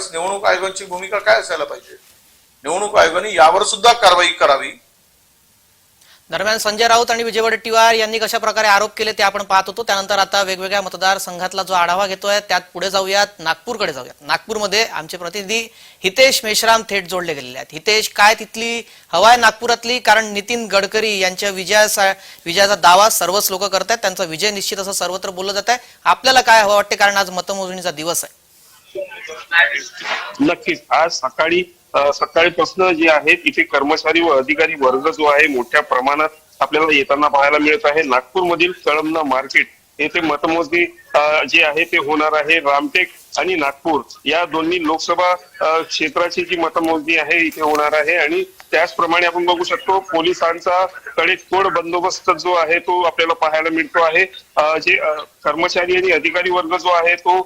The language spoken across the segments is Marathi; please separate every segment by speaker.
Speaker 1: त्यावेळेस निवडणूक आयोगाची भूमिका काय असायला पाहिजे? निवडणूक आयोगाने यावर सुद्धा कारवाई करावी.
Speaker 2: दरम्यान संजय राऊत आणि विजय वडेट्टीवार यांनी कशा प्रकारे आरोप केले ते आपण पाहत होतो. त्यानंतर आता वेगवेगळ्या मतदारसंघातला जो आढावा घेतोय त्यात पुढे जाऊयात. नागपूरकडे जाऊयात. नागपूरमध्ये आमचे प्रतिनिधी हितेश मेश्राम थेट जोडले गेलेले आहेत. हितेश काय तिथली हवा आहे नागपुरातली? कारण नितीन गडकरी यांच्या विजयाचा विजयाचा दावा सर्वच लोक करतात त्यांचा विजय निश्चित असं सर्वत्र बोललं जात आहे आपल्याला काय हवं वाटते कारण आज मतमोजणीचा दिवस आहे.
Speaker 3: नक्कीच. आज सकाळी सकाळीपासून जे आहे तिथे कर्मचारी व अधिकारी वर्ग जो आहे मोठ्या प्रमाणात आपल्याला येताना पाहायला मिळत आहे. नागपूरमधील कळमना मार्केट येथे मतमोजणी जे आहे ते होणार आहे. रामटेक आणि नागपूर या दोन्ही लोकसभा क्षेत्राची जी मतमोजणी आहे इथे होणार आहे. आणि त्याचप्रमाणे आपण बघू शकतो पोलिसांचा कडेकोड बंदोबस्त जो आहे तो आपल्याला पाहायला मिळतो आहे. जे कर्मचारी आणि अधिकारी वर्ग जो आहे तो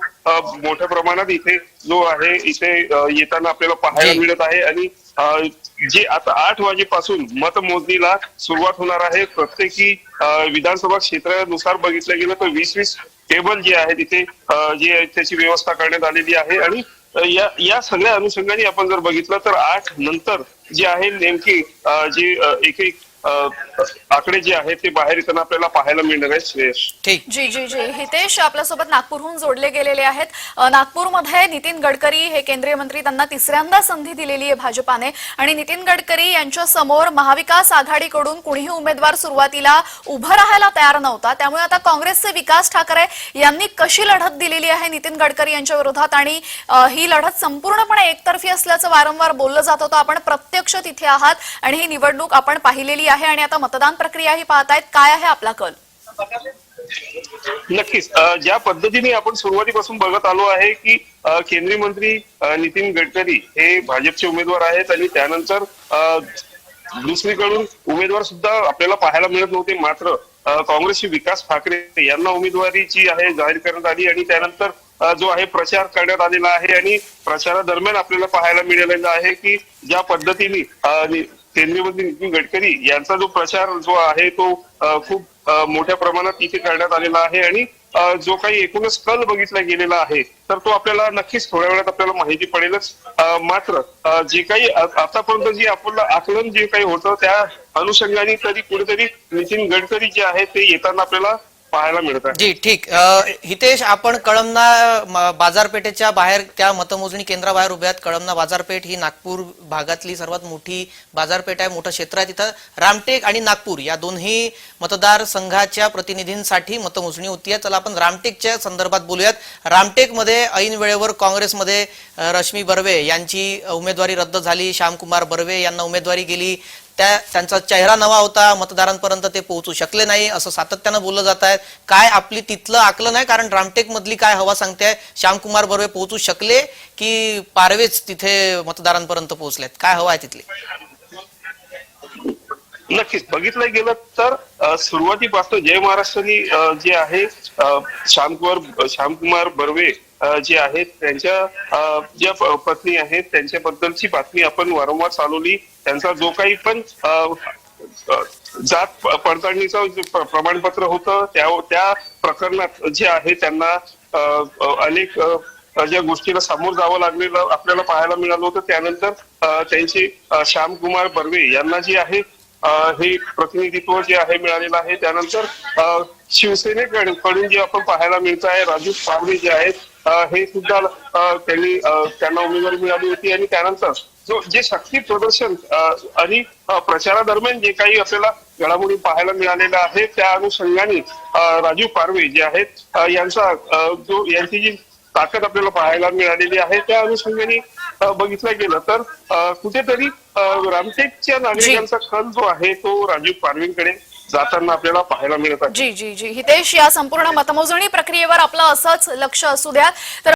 Speaker 3: मोठ्या प्रमाणात इथे जो आहे इथे येताना आपल्याला पाहायला. मिळत आहे. आणि जे आता आठ वाजेपासून मतमोजणीला सुरुवात होणार आहे. प्रत्येकी विधानसभा क्षेत्रानुसार बघितलं गेलं तर वीस वीस टेबल जे आहे तिथे जे त्याची व्यवस्था करण्यात आलेली आहे. आणि या या सगळ्या अनुषंगाने आपण जर बघितलं तर आठ नंतर जे आहे नेमकी जी जे एक एक आकडे जे आहेत ते बाहेर येताना आपल्याला पाहायला मिळणार आहे श्रेयश
Speaker 2: ठीक.
Speaker 4: जी जी जी. हितेश आपल्यासोबत नागपूरहून जोडले गेलेले आहेत. नागपूरमध्ये नितीन गडकरी हे केंद्रीय मंत्री त्यांना तिसऱ्यांदा संधी दिलेली आहे भाजपाने. आणि नितीन गडकरी यांच्या समोर महाविकास आघाडीकडून कुणीही उमेदवार सुरुवातीला उभं राहायला तयार नव्हता. त्यामुळे आता काँग्रेसचे विकास ठाकरे यांनी कशी लढत दिलेली आहे नितीन गडकरी यांच्या विरोधात? आणि ही लढत संपूर्णपणे एकतर्फी असल्याचं वारंवार बोललं जात होतं. आपण प्रत्यक्ष तिथे आहात आणि ही निवडणूक आपण पाहिलेली आहे. आणि आता मतदान प्रक्रियाही पाहतायत. काय आहे आपला कल?
Speaker 3: नक्कीच. ज्या पद्धतीने आपण सुरुवातीपासून बघत आलो आहे की केंद्रीय मंत्री नितीन गडकरी हे भाजपचे उमेदवार आहेत आणि त्यानंतर दुसरीकडून उमेदवार सुद्धा आपल्याला पाहायला मिळत नव्हते. मात्र काँग्रेसचे विकास ठाकरे यांना उमेदवारीची आहे जाहीर करण्यात आली आणि त्यानंतर जो आहे प्रचार करण्यात आलेला आहे आणि प्रचारादरम्यान आपल्याला पाहायला मिळालेलं आहे की ज्या पद्धतीने केंद्रीय मंत्री नितीन गडकरी यांचा जो प्रचार जो आहे तो खूप मोठ्या प्रमाणात इथे करण्यात आलेला आहे आणि जो काही एकूणच कल बघितला गेलेला आहे तर तो आपल्याला नक्कीच थोड्या वेळात आपल्याला माहिती पडेलच. मात्र जे काही आतापर्यंत जे आपलं आकलन जे काही होतं त्या अनुषंगाने तरी कुठेतरी नितीन गडकरी जे आहे ते येताना आपल्याला पाहायला मिळत आहे.
Speaker 2: जी ठीक. अ, हितेश आपण कळमना म, बाजारपेठेच्या बाहेर त्या मतमोजणी केंद्राबाहेर उभे आहेत. कळमना बाजारपेठ ही नागपूर भागातली सर्वात मोठी बाजारपेठ आहे मोठं क्षेत्र आहे तिथं. रामटेक आणि नागपूर या दोन्ही मतदारसंघाच्या प्रतिनिधींसाठी मतमोजणी होती आहे. चला आपण रामटेकच्या संदर्भात बोलूयात. रामटेकमध्ये ऐन वेळेवर काँग्रेसमध्ये अ, रश्मी बर्वे यांची उमेदवारी रद्द झाली. श्यामकुमार बर्वे यांना उमेदवारी गेली. त्या त्यांचा चेहरा नवा होता मतदारांपर्यंत ते पोहोचू शकले नाही असं सातत्यानं बोललं जात आहे. काय आपली तिथलं आकलन आहे? कारण रामटेक मधली काय हवा सांगते श्यामकुमार बर्वे पोहोचू शकले की पारवेच तिथे मतदारांपर्यंत पोहोचलेत? काय हवा आहे तिथली?
Speaker 3: नक्कीच. बघितलं गेलं तर सुरुवातीपासून जय महाराष्ट्रानी जे आहे श्यामकुमार श्यामकुमार बर्वे जे आहेत त्यांच्या ज्या पत्नी आहेत त्यांच्याबद्दलची बातमी आपण वारंवार चालवली. त्यांचा जो काही पण जात पडताळणीचं प्रमाणपत्र होतं त्या त्या प्रकरणात जे आहे त्यांना अनेक ज्या गोष्टीला सामोर जावं लागलेलं आपल्याला पाहायला मिळालं होतं. त्यानंतर त्यांचे श्यामकुमार बर्वे यांना जे आहे हे प्रतिनिधित्व जे आहे मिळालेलं आहे त्यानंतर शिवसेनेकडून जे आपण पाहायला मिळत आहे राजू पारवे जे आहेत हे सुद्धा त्यांनी त्यांना उमेदवारी मिळाली होती आणि त्यानंतर जो जे शक्ती प्रदर्शन आणि प्रचारादरम्यान जे काही आपल्याला घडामोडी पाहायला मिळालेलं आहे त्या अनुषंगाने राजीव राजू पारवे जे आहेत यांचा जो यांची जी ताकद आपल्याला पाहायला मिळालेली आहे त्या अनुषंगाने बघितलं गेलं तर कुठेतरी रामटेकच्या नागरिकांचा कल जो आहे तो राजीव पारवींकडे जाताना आपल्याला पाहायला मिळत आहे.
Speaker 4: जी जी जी. हितेश या संपूर्ण मतमोजणी प्रक्रियेवर आपलं असंच लक्ष असू द्या. तर